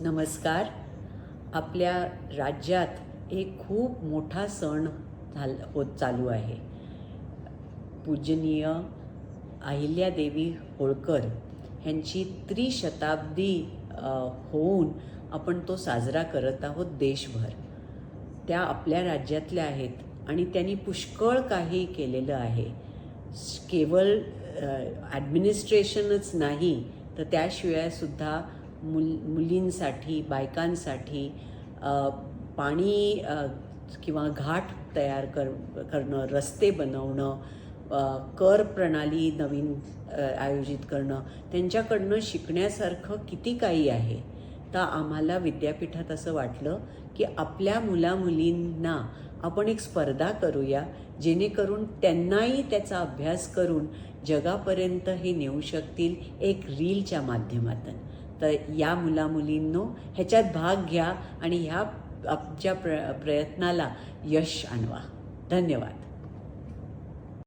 नमस्कार. आपल्या राज्यात एक खूप मोठा सण झाल होत चालू आहे. पूजनीय अहिल्यादेवी होळकर ह्यांची त्रिशताब्दी होऊन आपण तो साजरा करत आहोत देशभर. त्या आपल्या राज्यातल्या आहेत आणि त्यांनी पुष्कळ काही केलेलं आहे. श- केवळ ॲडमिनिस्ट्रेशनच नाही तर त्याशिवायसुद्धा मुल मुलींसाठी बायकांसाठी पाणी किंवा घाट तयार कर करणं रस्ते बनवणं कर प्रणाली नवीन आयोजित करणं त्यांच्याकडनं शिकण्यासारखं किती काही आहे. तर आम्हाला विद्यापीठात असं वाटलं की आपल्या मुलामुलींना आपण एक स्पर्धा करूया जेणेकरून त्यांनाही त्याचा अभ्यास करून जगापर्यंत हे नेऊ शकतील एक रीलच्या माध्यमातून. तर या मुलामुलींनो ह्याच्यात भाग घ्या आणि ह्या आमच्या प्र प्रयत्नाला यश आणवा. धन्यवाद.